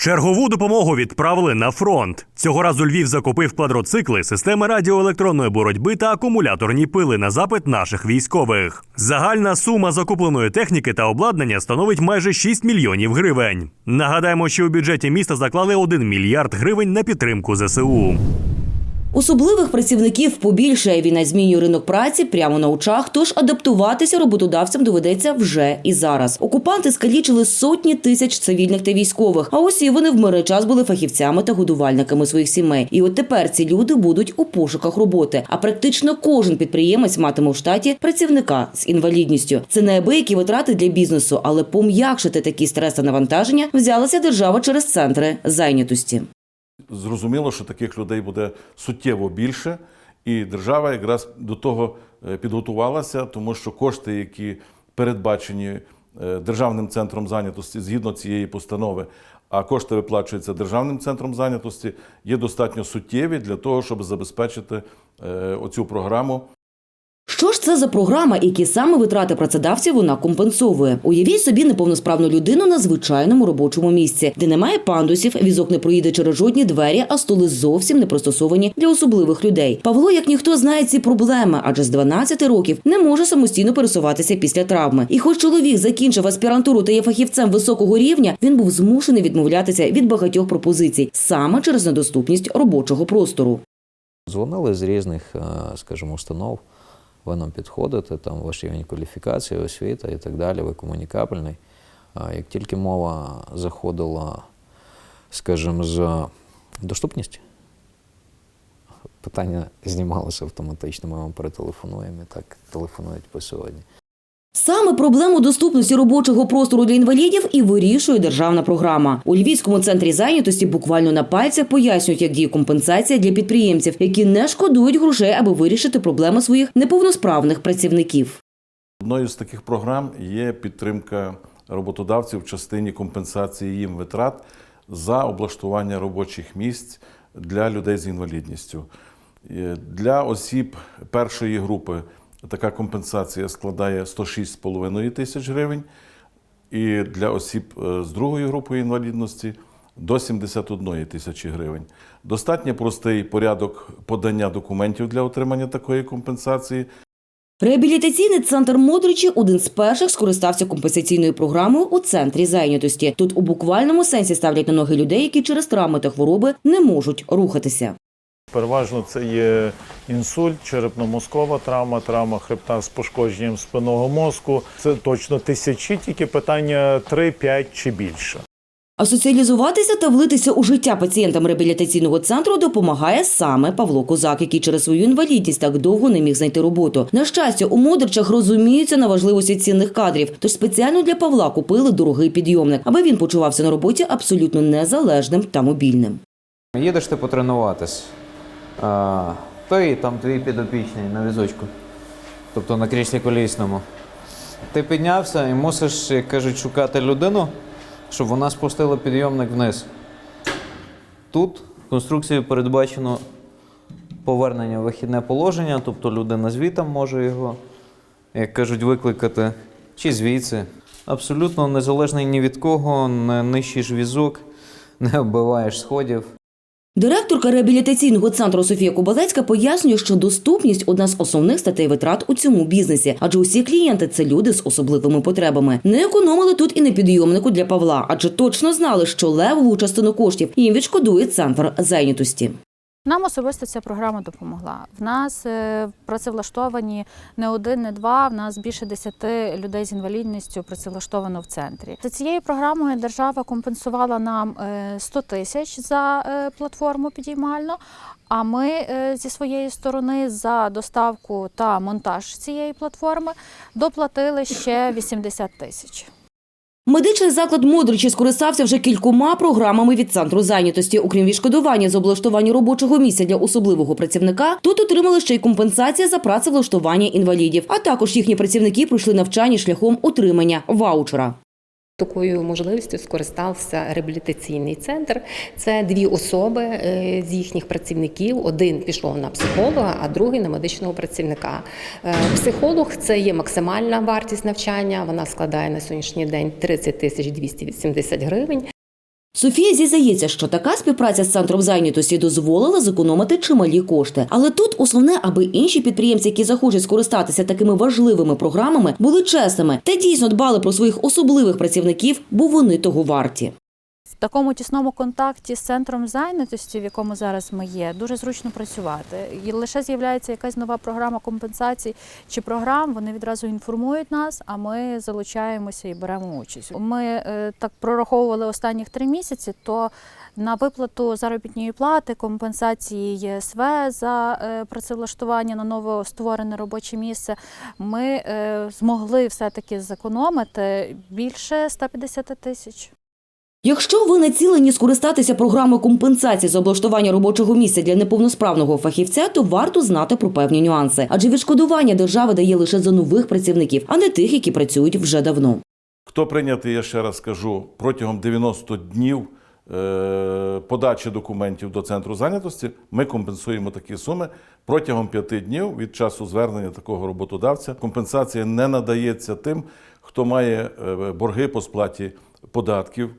Чергову допомогу відправили на фронт. Цього разу Львів закупив квадроцикли, системи радіоелектронної боротьби та акумуляторні пили на запит наших військових. Загальна сума закупленої техніки та обладнання становить майже 6 мільйонів гривень. Нагадаємо, що у бюджеті міста заклали 1 мільярд гривень на підтримку ЗСУ. Особливих працівників побільшає. Війна змінює ринок праці прямо на очах. Тож адаптуватися роботодавцям доведеться вже і зараз. Окупанти скалічили сотні тисяч цивільних та військових. А усі вони в мирний час були фахівцями та годувальниками своїх сімей. І от тепер ці люди будуть у пошуках роботи. А практично кожен підприємець матиме в штаті працівника з інвалідністю. Це неабиякі витрати для бізнесу, але пом'якшити такі стреси навантаження взялася держава через центри зайнятості. Зрозуміло, що таких людей буде суттєво більше, і держава якраз до того е, підготувалася, тому що кошти, які передбачені е, державним центром зайнятості згідно цієї постанови, а кошти виплачуються державним центром зайнятості, є достатньо суттєві для того, щоб забезпечити е, оцю програму Що ж це за програма, які саме витрати працедавців вона компенсовує? Уявіть собі неповносправну людину на звичайному робочому місці, де немає пандусів, візок не проїде через жодні двері, а столи зовсім не пристосовані для особливих людей. Павло, як ніхто, знає ці проблеми, адже з 12 років не може самостійно пересуватися після травми. І хоч чоловік закінчив аспірантуру та є фахівцем високого рівня, він був змушений відмовлятися від багатьох пропозицій саме через недоступність робочого простору. Дзвонили з різних, е, скажімо, установ. Ви нам підходите, там ваш рівень кваліфікації, освіта і так далі, ви комунікабельний. Як тільки мова заходила, скажімо, за доступністю, питання знімалося автоматично, ми вам перетелефонуємо і так телефонують по сьогодні. Саме проблему доступності робочого простору для інвалідів і вирішує державна програма. У Львівському центрі зайнятості буквально на пальцях пояснюють, як діє компенсація для підприємців, які не шкодують грошей, аби вирішити проблеми своїх неповносправних працівників. Одною з таких програм є підтримка роботодавців в частині компенсації їм витрат за облаштування робочих місць для людей з інвалідністю. Е, Для осіб першої групи така компенсація складає 106,5 тисяч гривень, і для осіб е, з другої групи інвалідності до 71 тисячі гривень. Достатньо простий порядок подання документів для отримання такої компенсації. Реабілітаційний центр Модричі один з перших скористався компенсаційною програмою у центрі зайнятості. Тут у буквальному сенсі ставлять на ноги людей, які через травми та хвороби не можуть рухатися. Переважно це є інсульт, черепно-мозкова травма, травма хребта з пошкодженням спинного мозку. Це точно тисячі, тільки питання 3-5 чи більше. А соціалізуватися та влитися у життя пацієнтам реабілітаційного центру допомагає саме Павло Козак, який через свою інвалідність так довго не міг знайти роботу. На щастя, у Модричах розуміються на важливості цінних кадрів, тож спеціально для Павла купили дорогий підйомник, аби він почувався на роботі абсолютно незалежним та мобільним. Їдеш ти потренуватись, а, то і там твій підопічний на візочку, тобто на кріслі колісному. Ти піднявся і мусиш, як кажуть, шукати людину, щоб вона спустила підйомник вниз. Тут конструкцією передбачено повернення в вихідне положення, тобто людина звітом може його, як кажуть, викликати, чи звідси. Абсолютно незалежний ні від кого, не нищиш візок, не оббиваєш сходів. Директорка реабілітаційного центру Софія Кубалецька пояснює, що доступність одна з основних статей витрат у цьому бізнесі, адже усі клієнти це люди з особливими потребами. Не економили тут і на підйомнику для Павла, адже точно знали, що левову частину коштів їм відшкодує центр зайнятості. Нам особисто ця програма допомогла. В нас е, працевлаштовані не один, не два. В нас більше десяти людей з інвалідністю працевлаштовано в центрі. За цією програмою держава компенсувала нам е, 100 тисяч за е, платформу підіймально. А ми е, зі своєї сторони за доставку та монтаж цієї платформи доплатили ще 80 тисяч. Медичний заклад Модричі скористався вже кількома програмами від центру зайнятості. Окрім відшкодування з облаштування робочого місця для особливого працівника, тут отримали ще й компенсація за працевлаштування інвалідів. А також їхні працівники пройшли навчання шляхом отримання ваучера. Такою можливістю скористався реабілітаційний центр. Це дві особи е, з їхніх працівників. Один пішов на психолога, а другий на медичного працівника. Е, Психолог це є максимальна вартість навчання. Вона складає на сьогоднішній день 30 тисяч 280 гривень. Софія зізнається, що така співпраця з центром зайнятості дозволила зекономити чималі кошти. Але тут основне, аби інші підприємці, які захочуть скористатися такими важливими програмами, були чесними та дійсно дбали про своїх особливих працівників, бо вони того варті. В такому тісному контакті з центром зайнятості, в якому зараз ми є, дуже зручно працювати. І лише з'являється якась нова програма компенсацій чи програм, вони відразу інформують нас, а ми залучаємося і беремо участь. Ми е, так прораховували останніх три місяці, то на виплату заробітної плати, компенсації ЄСВ за е, працевлаштування на ново створене робоче місце, ми е, змогли все-таки зекономити більше 150 тисяч. Якщо ви націлені скористатися програмою компенсації з облаштування робочого місця для неповносправного фахівця, то варто знати про певні нюанси, адже відшкодування держава дає лише за нових працівників, а не тих, які працюють вже давно. Хто прийнятий, я ще раз скажу, протягом 90 днів е, подачі документів до центру зайнятості, ми компенсуємо такі суми протягом 5 днів від часу звернення такого роботодавця. Компенсація не надається тим, хто має е, борги по сплаті податків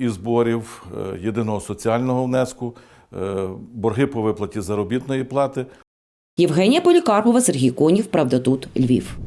і зборів, е, єдиного соціального внеску, е, борги по виплаті заробітної плати. Євгенія Полікарпова, Сергій Конів, Правда тут, Львів.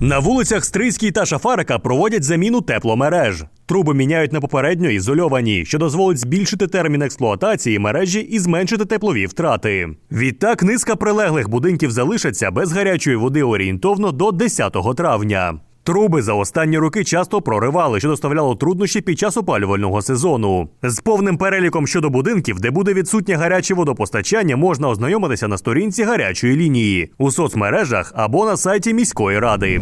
На вулицях Стрийській та Шафарика проводять заміну тепломереж. Труби міняють на попередньо ізольовані, що дозволить збільшити термін експлуатації мережі і зменшити теплові втрати. Відтак низка прилеглих будинків залишаться без гарячої води орієнтовно до 10 травня. Труби за останні роки часто проривали, що доставляло труднощі під час опалювального сезону. З повним переліком щодо будинків, де буде відсутнє гаряче водопостачання, можна ознайомитися на сторінці гарячої лінії у соцмережах або на сайті міської ради.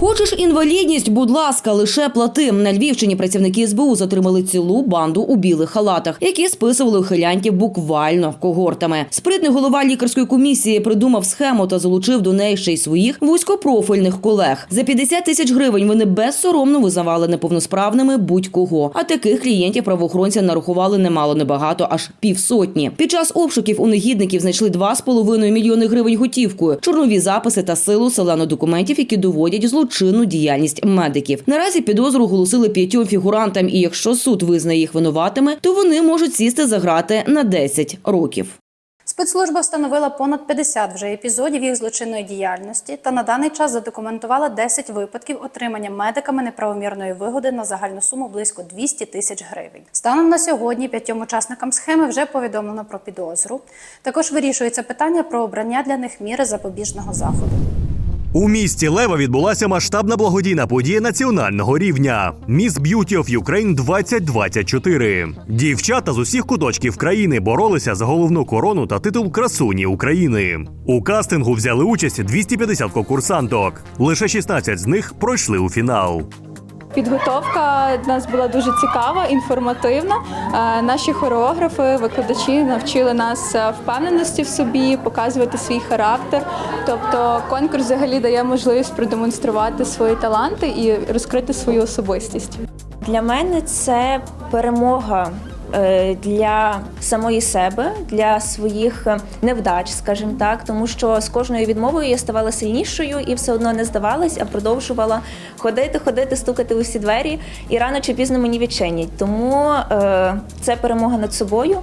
Хочеш інвалідність, будь ласка, лише плати. На Львівщині працівники СБУ затримали цілу банду у білих халатах, які списували ухилянтів буквально когортами. Спритний голова лікарської комісії придумав схему та залучив до неї ще й своїх вузькопрофільних колег. За 50 тисяч гривень вони безсоромно визнавали неповносправними будь-кого. А таких клієнтів правоохоронці нарахували немало небагато, аж півсотні. Під час обшуків у негідників знайшли 2,5 мільйони гривень готівкою, чорнові записи та силу селену документів, які доводять злочинну діяльність медиків. Наразі підозру оголосили п'ятьом фігурантам, і якщо суд визнає їх винуватими, то вони можуть сісти за грати на 10 років. Спецслужба встановила понад 50 вже епізодів їх злочинної діяльності та на даний час задокументувала 10 випадків отримання медиками неправомірної вигоди на загальну суму близько 200 тисяч гривень. Станом на сьогодні п'ятьом учасникам схеми вже повідомлено про підозру. Також вирішується питання про обрання для них міри запобіжного заходу. У місті Лева відбулася масштабна благодійна подія національного рівня Міс Б'юті оф Юкрейн 2024. Дівчата з усіх куточків країни боролися за головну корону та титул красуні України. У кастингу взяли участь 250 конкурсанток. Лише 16 з них пройшли у фінал. Підготовка у нас була дуже цікава, інформативна. Е, Наші хореографи, викладачі навчили нас е, впевненості в собі, показувати свій характер. Тобто конкурс взагалі дає можливість продемонструвати свої таланти і розкрити свою особистість. Для мене це перемога для самої себе, для своїх е, невдач, скажімо так, тому що з кожною відмовою я ставала сильнішою і все одно не здавалась, а продовжувала ходити, ходити, стукати усі двері, і рано чи пізно мені відчинять. Тому е, це перемога над собою.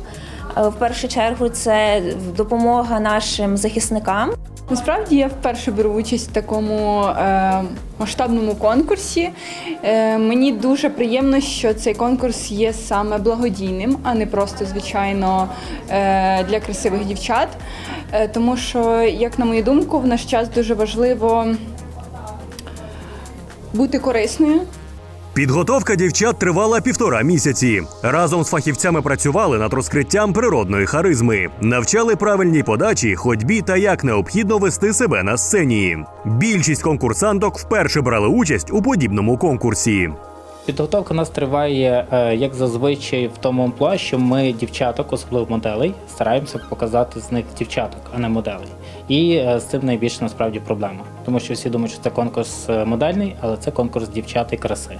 Е, В першу чергу це допомога нашим захисникам. Насправді я вперше беру участь в такому е, масштабному конкурсі. Е, мені дуже приємно, що цей конкурс є саме благодійним, а не просто звичайно е, для красивих дівчат. Е, тому що, як на мою думку, в наш час дуже важливо бути корисною. Підготовка дівчат тривала півтора місяці. Разом з фахівцями працювали над розкриттям природної харизми, навчали правильній подачі, ходьбі та як необхідно вести себе на сцені. Більшість конкурсанток вперше брали участь у подібному конкурсі. Підготовка у нас триває, е, як зазвичай, в тому амплуа, що ми дівчаток, особливо моделей, стараємося показати з них дівчаток, а не моделей. І е, з цим найбільше насправді проблема. Тому що всі думають, що це конкурс е, модельний, але це конкурс дівчат і краси.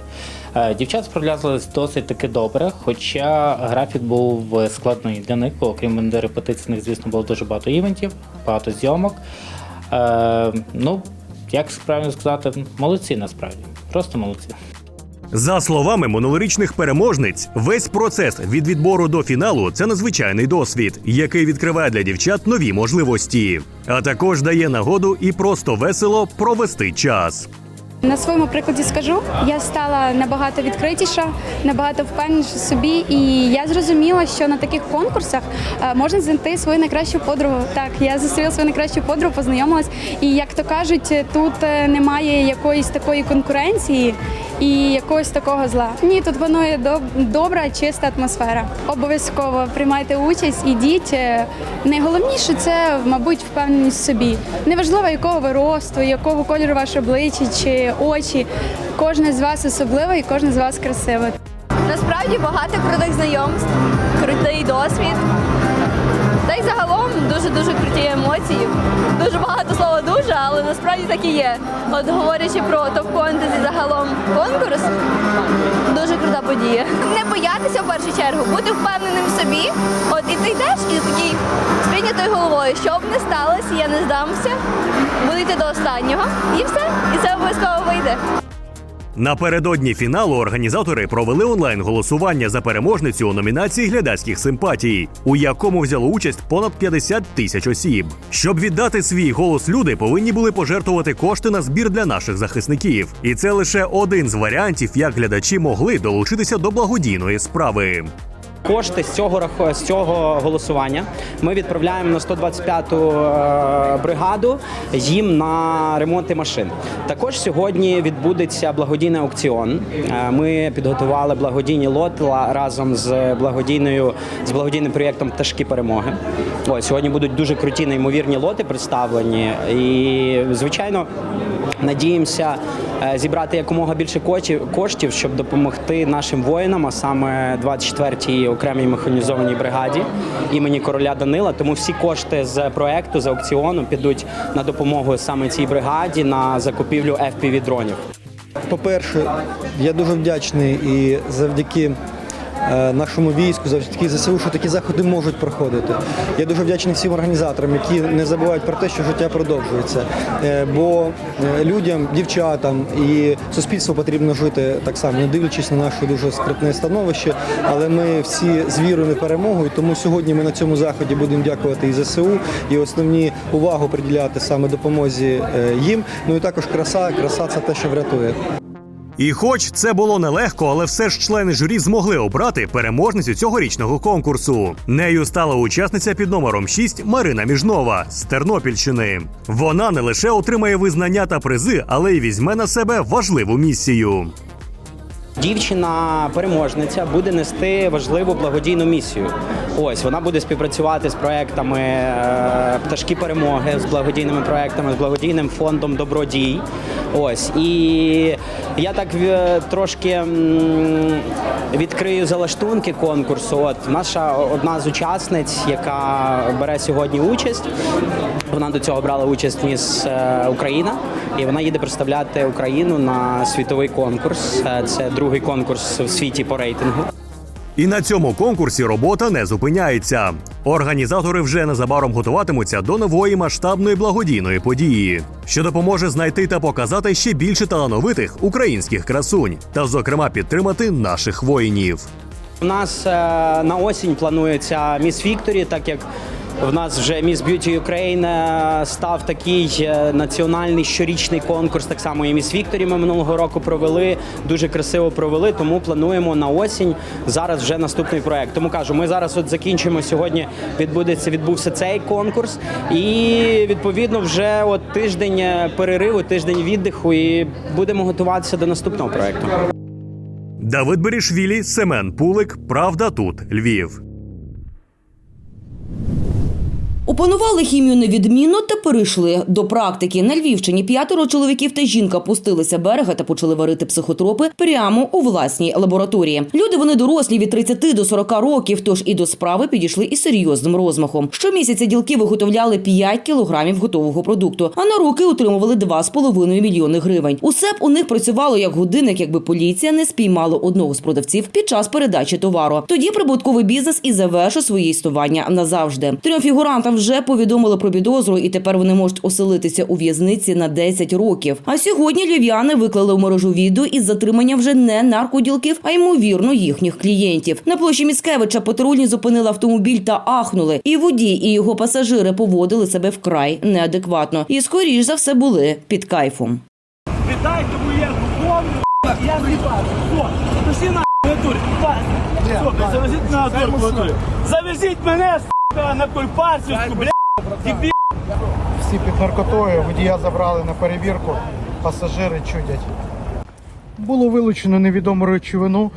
Дівчат справлялись досить таки добре, хоча графік був складний для них, окрім репетицій, звісно, було дуже багато івентів, багато зйомок. Ну, як правильно сказати, молодці насправді. Просто молодці. За словами минулорічних переможниць, весь процес від відбору до фіналу це надзвичайний досвід, який відкриває для дівчат нові можливості, а також дає нагоду і просто весело провести час. На своєму прикладі скажу, я стала набагато відкритіша, набагато впевненіша собі, і я зрозуміла, що на таких конкурсах е, можна знайти свою найкращу подругу. Так, я зустріла свою найкращу подругу, познайомилась, і як то кажуть, тут е, немає якоїсь такої конкуренції і якогось такого зла. Ні, тут панує доб- добра, чиста атмосфера. Обов'язково приймайте участь, ідіть. Е, Найголовніше це, мабуть, впевненість в собі. Неважливо, якого ви росту, якого кольору ваше обличчя чи очі. Кожне з вас особливе і кожне з вас красиве. Насправді багато крутих знайомств, крутий досвід. Дуже-дуже круті емоції. Дуже багато слова дуже, але насправді так і є. От говорячи про топ-контент і загалом конкурс, дуже крута подія. Не боятися в першу чергу, бути впевненим в собі. От і ти йдеш і такий з головою, що б не сталося, я не здамся, буду йти до останнього. І все, і це обов'язково вийде. Напередодні фіналу організатори провели онлайн голосування за переможницю у номінації глядацьких симпатій, у якому взяло участь понад 50 тисяч осіб. Щоб віддати свій голос, люди повинні були пожертвувати кошти на збір для наших захисників. І це лише один з варіантів, як глядачі могли долучитися до благодійної справи. Кошти з цього з цього голосування ми відправляємо на 125-ту е, бригаду їм на ремонти машин. Також сьогодні відбудеться благодійний аукціон. Е, Ми підготували благодійні лотила разом з благодійною з благодійним проєктом Пташки перемоги. Ось сьогодні будуть дуже круті неймовірні лоти представлені. І звичайно. Надіємося зібрати якомога більше коштів, щоб допомогти нашим воїнам, а саме 24-й окремій механізованій бригаді імені короля Данила. Тому всі кошти з проекту з аукціону підуть на допомогу саме цій бригаді на закупівлю fpv дронів. По-перше, я дуже вдячний і завдяки е, нашому війську, завдяки ЗСУ, що такі заходи можуть проходити. Я дуже вдячний всім організаторам, які не забувають про те, що життя продовжується. Е, Бо е, людям, дівчатам і суспільству потрібно жити так само, не дивлячись на наше дуже скрутне становище. Але ми всі з вірою в перемогу, тому сьогодні ми на цьому заході будемо дякувати і ЗСУ, і основні увагу приділяти саме допомозі е, їм. Ну і також краса, краса це те, що врятує. І хоч це було нелегко, але все ж члени журі змогли обрати переможницю цьогорічного конкурсу. Нею стала учасниця під номером 6 Марина Міжнова з Тернопільщини. Вона не лише отримає визнання та призи, але й візьме на себе важливу місію. Дівчина переможниця буде нести важливу благодійну місію. Ось вона буде співпрацювати з проектами е, пташки перемоги, з благодійними проектами, з благодійним фондом Добродій. Ось і я так е, трошки відкрию залаштунки конкурсу. От наша одна з учасниць, яка бере сьогодні участь. Вона до цього брала участь міс е, Україна, і вона їде представляти Україну на світовий конкурс. Це другий конкурс в світі по рейтингу. І на цьому конкурсі робота не зупиняється. Організатори вже незабаром готуватимуться до нової масштабної благодійної події, що допоможе знайти та показати ще більше талановитих українських красунь, та, зокрема, підтримати наших воїнів. У нас е, на осінь планується міс Вікторі, так як в нас вже Міс Б'юті Україн став такий е, національний щорічний конкурс. Так само і Міс Вікторі ми минулого року провели. Дуже красиво провели. Тому плануємо на осінь зараз вже наступний проект. Тому кажу, ми зараз от закінчимо сьогодні. Відбудеться відбувся цей конкурс, і відповідно вже от тиждень е, перериву, тиждень віддиху, і будемо готуватися до наступного проекту. Давид Берішвілі, Семен Пулик. Правда тут Львів. Опанували хімію невідмінно та перейшли до практики. На Львівщині п'ятеро чоловіків та жінка пустилися берега та почали варити психотропи прямо у власній лабораторії. Люди вони дорослі від 30 до 40 років, тож і до справи підійшли із серйозним розмахом. Щомісяця ділки виготовляли 5 кілограмів готового продукту, а на руки отримували 2,5 мільйони гривень. Усе б у них працювало як годинник, якби поліція не спіймала одного з продавців під час передачі товару. Тоді прибутковий бізнес і завершив своє існування назавжди. Трьом фігурантам вже повідомили про підозру, і тепер вони можуть оселитися у в'язниці на 10 років. А сьогодні львів'яни виклали в мережу відео із затримання вже не наркоділків, а ймовірно їхніх клієнтів. На площі Міскевича патрульні зупинили автомобіль та ахнули. І водій, і його пасажири поводили себе вкрай неадекватно і, скоріш за все, були під кайфом. Віддайте моє духовне, я натурку. Завезіть мене, сука, на Кульпарсівську, блядь. Дебі. Всі під наркотою, водія забрали на перевірку, пасажири чудять. Було вилучено невідому речовину.